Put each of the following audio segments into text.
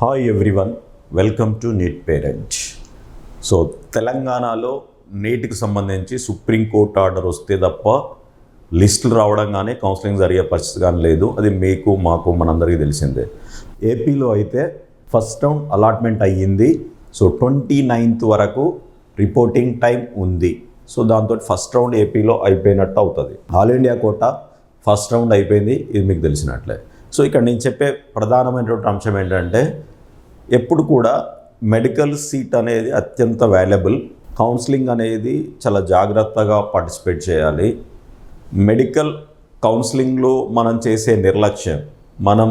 Hi everyone welcome to NEET parent so తెలంగాణలో నీట్కి సంబంధించి సుప్రీంకోర్టు ఆర్డర్ వస్తే తప్ప లిస్టులు రావడం కానీ కౌన్సిలింగ్ జరిగే పరిస్థితి కానీ లేదు. అది మీకు మాకు మనందరికీ తెలిసిందే. ఏపీలో అయితే ఫస్ట్ రౌండ్ అలాట్మెంట్ అయ్యింది. సో ట్వంటీ నైన్త్ వరకు రిపోర్టింగ్ టైం ఉంది. సో దాంతో ఫస్ట్ రౌండ్ ఏపీలో అయిపోయినట్టు అవుతుంది. All India quota first round అయిపోయింది. ఇది మీకు తెలిసినట్లే. సో ఇక్కడ నేను చెప్పే ప్రధానమైనటువంటి అంశం ఏంటంటే ఎప్పుడు కూడా మెడికల్ సీట్ అనేది అత్యంత వాల్యబుల్. కౌన్సిలింగ్ అనేది చాలా జాగ్రత్తగా పార్టిసిపేట్ చేయాలి. మెడికల్ కౌన్సిలింగ్లో మనం చేసే నిర్లక్ష్యం మనం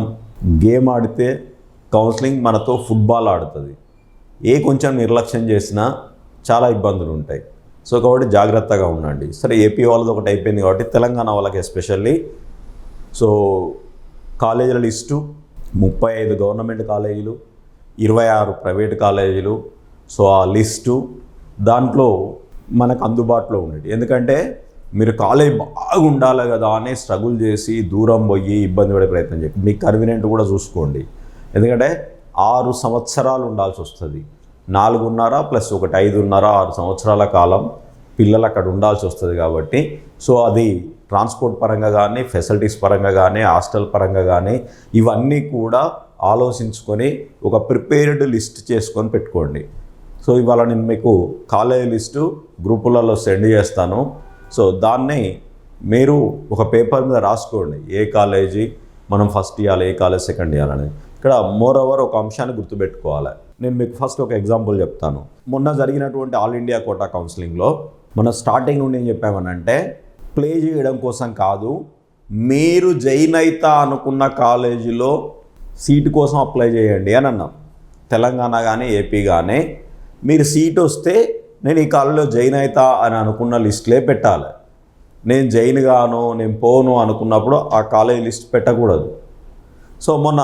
గేమ్ ఆడితే కౌన్సిలింగ్ మనతో ఫుట్బాల్ ఆడుతుంది. ఏ కొంచెం నిర్లక్ష్యం చేసినా చాలా ఇబ్బందులు ఉంటాయి. సో కాబట్టి జాగ్రత్తగా ఉండండి. సరే ఏపీ వాళ్ళది ఒకటి అయిపోయింది కాబట్టి తెలంగాణ వాళ్ళకి ఎస్పెషల్లీ. సో కాలేజీల లిస్టు ముప్పై ఐదు గవర్నమెంట్ కాలేజీలు ఇరవై ఆరు ప్రైవేట్ కాలేజీలు. సో ఆ లిస్టు దాంట్లో మనకు అందుబాటులో ఉండేది. ఎందుకంటే మీరు కాలేజ్ బాగుండాలి కదా అని స్ట్రగుల్ చేసి దూరం పోయి ఇబ్బంది పడే ప్రయత్నం చేయండి. మీ కన్వీనియంట్ కూడా చూసుకోండి. ఎందుకంటే ఆరు సంవత్సరాలు ఉండాల్సి వస్తుంది. నాలుగున్నర ప్లస్ ఒకటి ఐదున్నర ఆరు సంవత్సరాల కాలం పిల్లలు అక్కడ ఉండాల్సి వస్తుంది కాబట్టి. సో అది ట్రాన్స్పోర్ట్ పరంగా కానీ ఫెసిలిటీస్ పరంగా కానీ హాస్టల్ పరంగా కానీ ఇవన్నీ కూడా ఆలోచించుకొని ఒక ప్రిపేర్డ్ లిస్ట్ చేసుకొని పెట్టుకోండి. సో ఇవాళ నేను మీకు కాలేజీ లిస్టు గ్రూపులలో సెండ్ చేస్తాను. సో దాన్ని మీరు ఒక పేపర్ మీద రాసుకోండి. ఏ కాలేజీ? మనం ఫస్ట్ ఇవ్వాలి ఏ కాలేజ్ సెకండ్ ఇవ్వాలని ఇక్కడ మోర్ ఓవర్ ఒక అంశాన్ని గుర్తుపెట్టుకోవాలి. నేను మీకు ఫస్ట్ ఒక ఎగ్జాంపుల్ చెప్తాను. మొన్న జరిగినటువంటి ఆల్ ఇండియా కోటా కౌన్సిలింగ్లో మన స్టార్టింగ్ నుండి ఏం చెప్పామనంటే ప్లే చేయడం కోసం కాదు మీరు జైన్ అయితా అనుకున్న కాలేజీలో సీటు కోసం అప్లై చేయండి అని అన్నాం. తెలంగాణ కానీ ఏపీ కానీ మీరు సీట్ వస్తే నేను ఈ కాలేజీలో జైన్ అవుతా అని అనుకున్న లిస్ట్లే పెట్టాలి. నేను జైన్ గాను నేను పోను అనుకున్నప్పుడు ఆ కాలేజ్ లిస్ట్ పెట్టకూడదు. సో మొన్న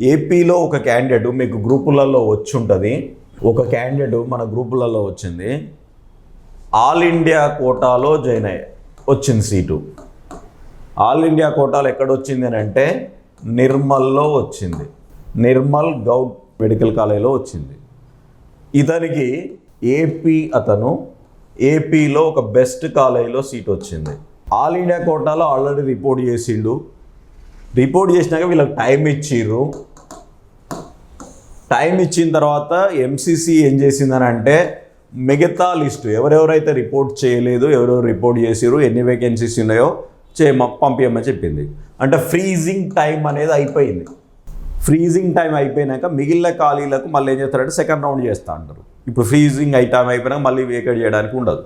ఏపీలో ఒక క్యాండిడేట్ మీకు గ్రూపులలో వచ్చి ఉంటుంది ఒక క్యాండిడేట్ మన గ్రూపులలో వచ్చింది. ఆల్ ఇండియా కోటాలో జాయిన్ అయ్యా. వచ్చింది సీటు. ఆల్ ఇండియా కోటాలో ఎక్కడ వచ్చింది అని అంటే నిర్మల్లో వచ్చింది. నిర్మల్ గౌడ్ మెడికల్ కాలేజీలో వచ్చింది. ఇతనికి ఏపీ అతను ఏపీలో ఒక బెస్ట్ కాలేజీలో సీట్ వచ్చింది. ఆల్ ఇండియా కోటాలో ఆల్రెడీ రిపోర్ట్ చేసిండు. రిపోర్ట్ చేసినాక వీళ్ళకి టైం ఇచ్చిర్రు. టైం ఇచ్చిన తర్వాత ఎంసీసీ ఏం చేసిందని అంటే మిగతా లిస్టు ఎవరెవరైతే రిపోర్ట్ చేయలేదు ఎవరెవరు రిపోర్ట్ చేసిరు ఎన్ని వేకెన్సీస్ ఉన్నాయో చేయమ పంపించమని చెప్పింది. అంటే ఫ్రీజింగ్ టైం అనేది అయిపోయింది. ఫ్రీజింగ్ టైం అయిపోయినాక మిగిలిన ఖాళీలకు మళ్ళీ ఏం చేస్తారంటే సెకండ్ రౌండ్ చేస్తూ అంటారు. ఇప్పుడు ఫ్రీజింగ్ అయి టైం అయిపోయినాక మళ్ళీ వేకేట్ చేయడానికి ఉండదు.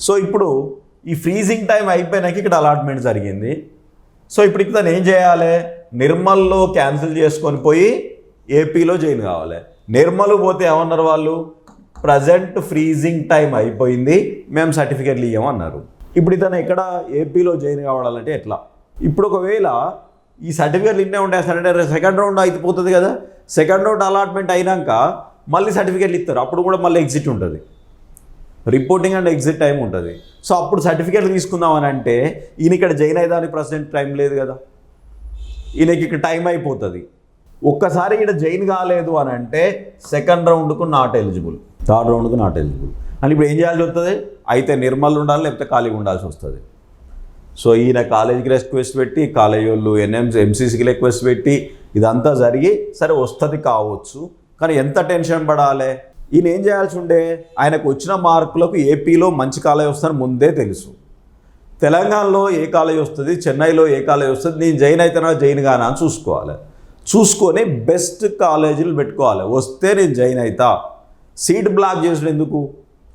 సో ఇప్పుడు ఈ ఫ్రీజింగ్ టైం అయిపోయినాక ఇక్కడ అలాట్మెంట్ జరిగింది. సో ఇప్పుడు ఇక్కడ ఏం చేయాలి? నిర్మల్లో క్యాన్సిల్ చేసుకొని పోయి ఏపీలో జాయిన్ కావాలి. నిర్మల్ పోతే ఏమన్నారు వాళ్ళు? ప్రజెంట్ ఫ్రీజింగ్ టైం అయిపోయింది మేము సర్టిఫికెట్లు ఇవ్వమన్నారు ఇప్పుడు ఇతను ఎక్కడ ఏపీలో జాయిన్ కావాలంటే ఎట్లా? ఇప్పుడు ఒకవేళ ఈ సర్టిఫికెట్లు ఇన్నే ఉండేస్తారంటే సెకండ్ రౌండ్ అయిపోతుంది కదా. సెకండ్ రౌండ్ అలాట్మెంట్ అయినాక మళ్ళీ సర్టిఫికెట్లు ఇస్తారు. అప్పుడు కూడా మళ్ళీ ఎగ్జిట్ ఉంటుంది. రిపోర్టింగ్ అండ్ ఎగ్జిట్ టైం ఉంటుంది. సో అప్పుడు సర్టిఫికెట్లు తీసుకుందామని అంటే ఈయన ఇక్కడ జాయిన్ అయ్యేదానికి ప్రజెంట్ టైం లేదు కదా. ఈయనకి ఇక్కడ టైం అయిపోతుంది. ఒక్కసారి ఇక్కడ జైన్ కాలేదు అని అంటే సెకండ్ రౌండ్కు నాట్ ఎలిజిబుల్. థర్డ్ రౌండ్కు నాట్ ఎలిజిబుల్. అని ఇప్పుడు ఏం చేయాల్సి వస్తుంది? అయితే నిర్మల్ ఉండాలి లేకపోతే ఖాళీగా ఉండాల్సి వస్తుంది. సో ఈయన కాలేజీకి రిక్వెస్ట్ పెట్టి కాలేజీ వాళ్ళు ఎన్ఎంసీ ఎంసీసీకి రిక్వెస్ట్ పెట్టి ఇదంతా జరిగి సరే వస్తుంది కావచ్చు కానీ ఎంత టెన్షన్ పడాలి? ఈయన ఏం చేయాల్సి ఉండే? ఆయనకు వచ్చిన మార్కులకు ఏపీలో మంచి కాలేజ్ వస్తుందని ముందే తెలుసు. తెలంగాణలో ఏ కాలేజ్ వస్తుంది? చెన్నైలో ఏ కాలేజ్ వస్తుంది? నేను జైన్ అయితేనా? జైన్ కానా? అని చూసుకోవాలి. చూసుకొని బెస్ట్ కాలేజీలు పెట్టుకోవాలి. వస్తే నేను జైన్ అవుతా సీట్ బ్లాక్ చేసిన ఎందుకు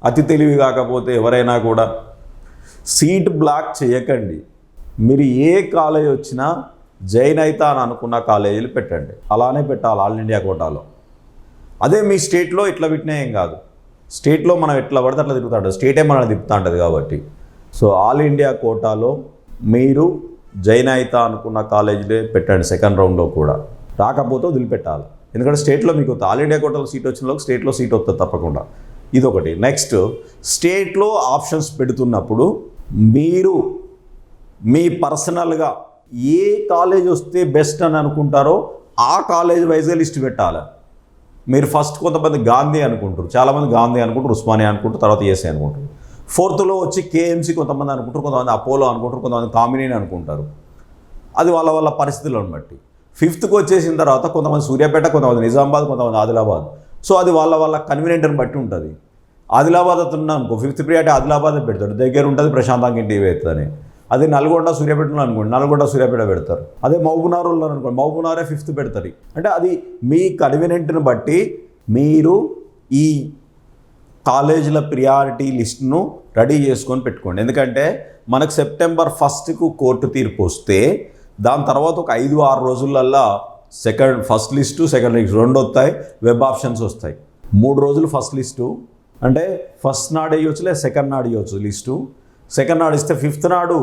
అతి తెలివి కాకపోతే ఎవరైనా కూడా సీట్ బ్లాక్ చేయకండి. మీరు ఏ కాలేజ్ వచ్చినా జైన్ అవుతా అని అనుకున్న కాలేజీలు పెట్టండి. అలానే పెట్టాలి ఆల్ ఇండియా కోటాలో. అదే మీ స్టేట్లో ఇట్లా పెట్టినా ఏం కాదు. స్టేట్లో మనం ఎట్లా పడితే అట్లా తిరుగుతాడు స్టేటే మనల్ని తిప్పుతా ఉంటుంది కాబట్టి. సో ఆల్ ఇండియా కోటాలో మీరు జైన్ అవుతా అనుకున్న కాలేజీలే పెట్టండి సెకండ్ రౌండ్లో కూడా. రాకపోతే వదిలిపెట్టాలి. ఎందుకంటే స్టేట్లో మీకు ఆల్ ఇండియా కోటలో సీట్ వచ్చిన వాళ్ళకి స్టేట్లో సీట్ వస్తుంది తప్పకుండా. ఇదొకటి. నెక్స్ట్ స్టేట్లో ఆప్షన్స్ పెడుతున్నప్పుడు మీరు మీ పర్సనల్గా ఏ కాలేజ్ వస్తే బెస్ట్ అని అనుకుంటారో ఆ కాలేజ్ వైజ్గా లిస్ట్ పెట్టాలి. మీరు ఫస్ట్ కొంతమంది గాంధీ అనుకుంటారు. చాలామంది గాంధీ అనుకుంటారు ఉస్మానియా అనుకుంటారు తర్వాత ఏసీ అనుకుంటారు. ఫోర్త్లో వచ్చి కేఎంసీ కొంతమంది అనుకుంటారు కొంతమంది అపోలో అనుకుంటారు కొంతమంది కామినేని అనుకుంటారు. అది వాళ్ళ వాళ్ళ పరిస్థితులను బట్టి. ఫిఫ్త్కి వచ్చేసిన తర్వాత కొంతమంది సూర్యాపేట కొంతమంది నిజామాబాద్ కొంతమంది ఆదిలాబాద్. సో అది వాళ్ళ వాళ్ళ కన్వీనియంట్ని బట్టి ఉంటుంది. ఆదిలాబాద్ అతను అనుకో ఫిఫ్త్ ప్రియారిటీ ఆదిలాబాద్ పెడతాడు. దగ్గర ఉంటుంది ప్రశాంతంగా ఇంటికి అవుతుందని అదే నల్గొండ సూర్యాపేటలో అనుకోండి నల్గొండ సూర్యాపేట పెడతారు. అదే మహబూబ్నగర్లో అనుకోండి మహబూబ్నగరే ఫిఫ్త్ పెడతారు అంటే అది మీ కన్వీనియంట్ని బట్టి మీరు ఈ కాలేజీల ప్రియారిటీ లిస్ట్ను రెడీ చేసుకొని పెట్టుకోండి. ఎందుకంటే మనకు సెప్టెంబర్ ఫస్ట్కు కోర్టు తీర్పు వస్తే దాని తర్వాత ఒక ఐదు ఆరు రోజులల్లా second first list second list రెండు వస్తాయి వెబ్ ఆప్షన్స్ వస్తాయి. మూడు రోజులు ఫస్ట్ లిస్టు. అంటే ఫస్ట్ నాడు వేయొచ్చు లేదా సెకండ్ నాడు ఇవ్వచ్చు లిస్టు. సెకండ్ నాడు ఇస్తే ఫిఫ్త్ నాడు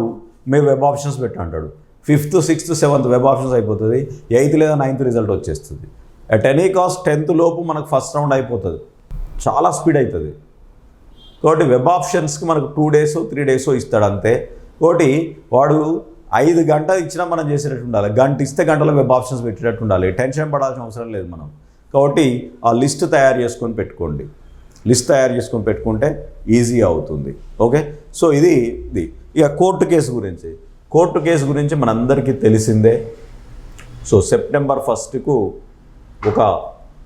మీరు web options పెట్టంటాడు fifth sixth seventh web options అయిపోతుంది. ఎయిత్ లేదా నైన్త్ రిజల్ట్ వచ్చేస్తుంది. అట్ ఎనీ కాస్ట్ టెన్త్ లోపు మనకు ఫస్ట్ రౌండ్ అయిపోతుంది. చాలా స్పీడ్ అవుతుంది కాబట్టి వెబ్ ఆప్షన్స్కి మనకు టూ డేస్ త్రీ డేస్ ఇస్తాడు అంతే కాబట్టి వాడు ఐదు గంటలు ఇచ్చినా మనం చేసేటట్టు ఉండాలి. గంట ఇస్తే గంటలో వెబ్ ఆప్షన్స్ పెట్టేటట్టు ఉండాలి. టెన్షన్ పడాల్సిన అవసరం లేదు మనం. కాబట్టి ఆ లిస్ట్ తయారు చేసుకొని పెట్టుకోండి. లిస్ట్ తయారు చేసుకొని పెట్టుకుంటే ఈజీ అవుతుంది. ఓకే సో ఇది ఇది. ఇక కోర్టు కేసు గురించి. కోర్టు కేసు గురించి మనందరికీ తెలిసిందే. సో సెప్టెంబర్ ఫస్ట్కు ఒక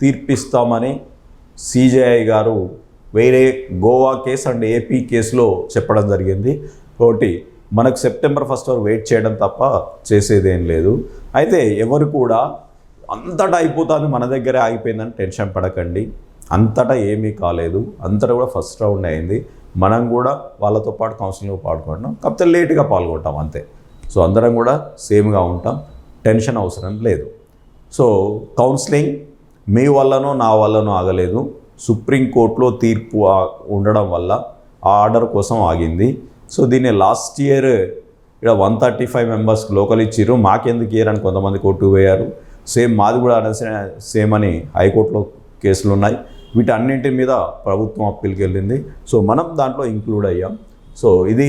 తీర్పిస్తామని సిజేఐ గారు వేరే గోవా కేసు అండ్ ఏపీ కేసులో చెప్పడం జరిగింది. ఒకటి మనకు సెప్టెంబర్ ఫస్ట్ వరకు వెయిట్ చేయడం తప్ప చేసేదేం లేదు. అయితే ఎవరు కూడా అంతటా అయిపోతుంది మన దగ్గరే ఆగిపోయిందని టెన్షన్ పడకండి. అంతటా ఏమీ కాలేదు. అంతటా కూడా ఫస్ట్ రౌండ్ అయింది. మనం కూడా వాళ్ళతో పాటు కౌన్సిలింగ్లో పాల్గొంటాం కాకపోతే లేట్గా పాల్గొంటాం అంతే. సో అందరం కూడా సేమ్గా ఉంటాం. టెన్షన్ అవసరం లేదు. సో కౌన్సిలింగ్ మీ వల్లనో నా వల్లనో ఆగలేదు. సుప్రీంకోర్టులో తీర్పు ఉండడం వల్ల ఆ ఆర్డర్ కోసం ఆగింది. సో దీన్ని లాస్ట్ ఇయర్ ఇక్కడ వన్ థర్టీ ఫైవ్ మెంబర్స్కి లోకల్ ఇచ్చిర్రు. మాకెందుకు ఇయర్ అని కొంతమంది కోర్టు పోయారు. సేమ్ మాది కూడా సేమ్ అని హైకోర్టులో కేసులు ఉన్నాయి. వీటన్నింటి మీద ప్రభుత్వం అప్పీల్కి వెళ్ళింది. సో మనం దాంట్లో ఇంక్లూడ్ అయ్యాం. సో ఇది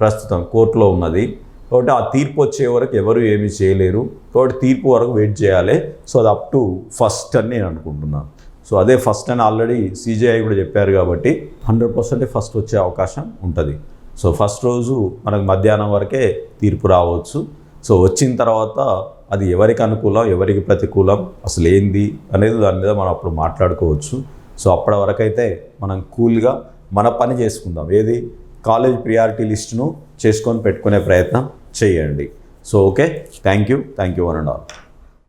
ప్రస్తుతం కోర్టులో ఉన్నది. కాబట్టి ఆ తీర్పు వచ్చే వరకు ఎవరు ఏమీ చేయలేరు. కాబట్టి తీర్పు వరకు వెయిట్ చేయాలి. సో అది అప్ టు ఫస్ట్ అని నేను అనుకుంటున్నాను. సో అదే ఫస్ట్ అని ఆల్రెడీ సీజీఐ కూడా చెప్పారు కాబట్టి హండ్రెడ్ పర్సెంట్ ఫస్ట్ వచ్చే అవకాశం ఉంటుంది. సో ఫస్ట్ రోజు మనకు మధ్యాహ్నం వరకే తీర్పు రావచ్చు. సో వచ్చిన తర్వాత అది ఎవరికి అనుకూలం ఎవరికి ప్రతికూలం అసలు ఏంది అనేది దాని మీద మనం అప్పుడు మాట్లాడుకోవచ్చు. సో అప్పటి వరకైతే మనం కూల్గా మన పని చేసుకుందాం. ఏది? కాలేజ్ ప్రియారిటీ లిస్టును చేసుకొని పెట్టుకునే ప్రయత్నం చేయండి. So okay? Thank you thank you one and all.